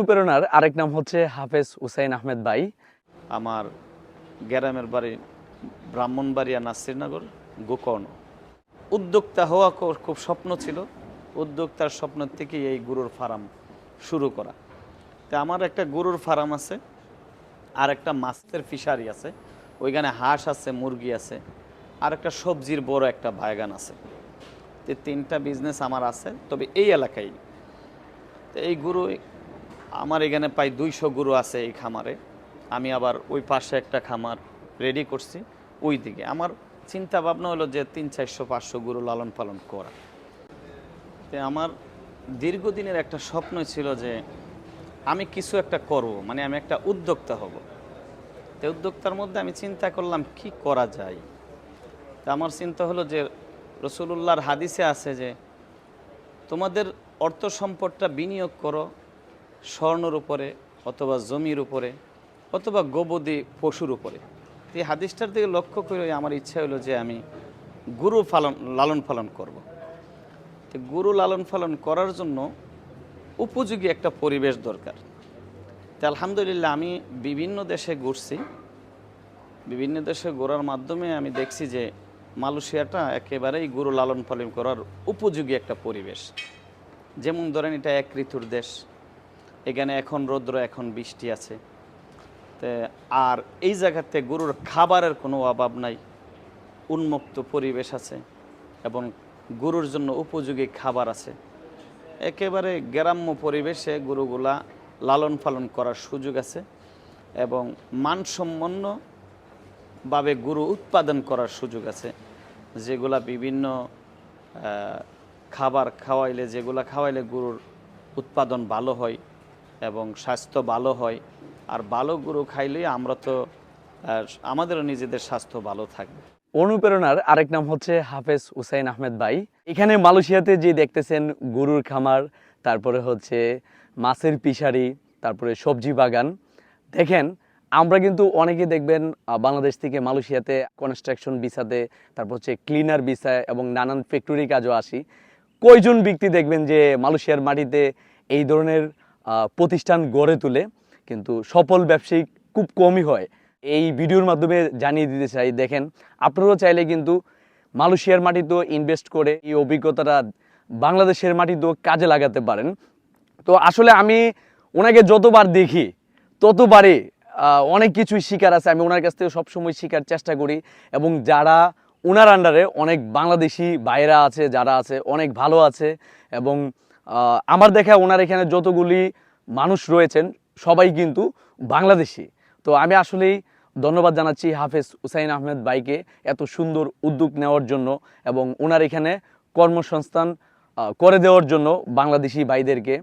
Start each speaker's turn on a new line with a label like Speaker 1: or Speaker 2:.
Speaker 1: অনুপ্রেরণার আরেক নাম হচ্ছে হাফেজ হুসাইন আহমেদ ভাই।
Speaker 2: আমার গ্রামের বাড়ি ব্রাহ্মণবাড়িয়া নাসিরনগর, গোকর্ণ। উদ্যোক্তা হওয়া খুব স্বপ্ন ছিল। উদ্যোক্তার স্বপ্ন থেকে এই গরুর ফার্ম শুরু করা। তো আমার একটা গরুর ফার্ম আছে, আর একটা মাছের ফিশারি আছে। ওইখানে হাঁস আছে, মুরগি আছে, আর একটা সবজির বড় একটা বাগান আছে। তো তিনটা বিজনেস আমার আছে, তবে এই এলাকায়। তো এই গরু আমার এখানে প্রায় দুইশো গরু আছে এই খামারে। আমি আবার ওই পাশে একটা খামার রেডি করছি ওই দিকে আমার চিন্তা ভাবনা হলো যে তিন চারশো, পাঁচশো গরু লালন পালন করা। তো আমার দীর্ঘদিনের একটা স্বপ্ন ছিল যে আমি কিছু একটা করব মানে আমি একটা উদ্যোক্তা হব। তো উদ্যোক্তার মধ্যে আমি চিন্তা করলাম, কি করা যায়? তা আমার চিন্তা হলো যে রসুলুল্লাহর হাদিসে আছে যে, তোমাদের অর্থ সম্পদটা বিনিয়োগ করো স্বর্ণর উপরে অথবা জমির উপরে অথবা গোবদি পশুর উপরে। এই হাদিসটার দিকে লক্ষ্য করে আমার ইচ্ছা হলো যে আমি গুরু পালন, লালন পালন করব। তো গুরু লালন পালন করার জন্য উপযোগী একটা পরিবেশ দরকার। তো আলহামদুলিল্লাহ আমি বিভিন্ন দেশে ঘুরছি। বিভিন্ন দেশে ঘোরার মাধ্যমে আমি দেখছি যে মালয়েশিয়াটা একেবারেই গরু লালন পালন করার উপযোগী একটা পরিবেশ। যেমন ধরেন এটা এক ঋতুর দেশ। এখানে এখন রৌদ্র, এখন বৃষ্টি আছে। আর এই জায়গাতে গরুর খাবারের কোনো অভাব নাই। উন্মুক্ত পরিবেশ আছে এবং গরুর জন্য উপযোগী খাবার আছে। একেবারে গ্রাম্য পরিবেশে গরুগুলা লালন পালন করার সুযোগ আছে এবং মানসম্পন্ন ভাবে গরু উৎপাদন করার সুযোগ আছে। যেগুলা বিভিন্ন খাবার খাওয়াইলে, যেগুলা খাওয়াইলে গরুর উৎপাদন ভালো হয়। এবং স্বাস্থ্য ভালো হয়। আর ভালো গরু খাইলে আমরা তো আমাদেরও নিজেদের স্বাস্থ্য ভালো থাকবে
Speaker 1: অনুপ্রেরণার আরেক নাম হচ্ছে হাফেজ হুসাইন আহমেদ ভাই। এখানে মালয়েশিয়াতে যে দেখতেছেন গরুর খামার, তারপরে হচ্ছে মাছের পিসারি, তারপরে সবজি বাগান। দেখেন, আমরা কিন্তু অনেকে দেখবেন বাংলাদেশ থেকে মালয়েশিয়াতে কনস্ট্রাকশন ভিসাতে, তারপর হচ্ছে ক্লিনার ভিসা এবং নানান ফ্যাক্টরি কাজও আসি। কয়জন ব্যক্তি দেখবেন যে মালয়েশিয়ার মাটিতে এই ধরনের প্রতিষ্ঠান গড়ে তুলে, কিন্তু সফল ব্যবসায়ী খুব কমই হয়। এই ভিডিওর মাধ্যমে জানিয়ে দিতে চাই, দেখেন, আপনারাও চাইলে কিন্তু মালয়েশিয়ার মাটিতেও ইনভেস্ট করে এই অভিজ্ঞতাটা বাংলাদেশের মাটিতেও কাজে লাগাতে পারেন। তো আসলে আমি ওনাকে যতবার দেখি, ততবারই অনেক কিছুই শিকার আছে। আমি ওনার কাছ থেকে সবসময় শিকার চেষ্টা করি এবং যারা ওনার আন্ডারে অনেক বাংলাদেশি বাইরা আছে, যারা আছে, অনেক ভালো আছে এবং আমার দেখা ওনার এখানে যতগুলি মানুষ রয়েছেন, সবাই কিন্তু বাংলাদেশি। তো আমি আসলেই ধন্যবাদ জানাচ্ছি হাফেজ হুসাইন আহমেদ বাইকে এত সুন্দর উদ্যোগ নেওয়ার জন্য এবং ওনার এখানে কর্মসংস্থান করে দেওয়ার জন্য বাংলাদেশি ভাইদেরকে।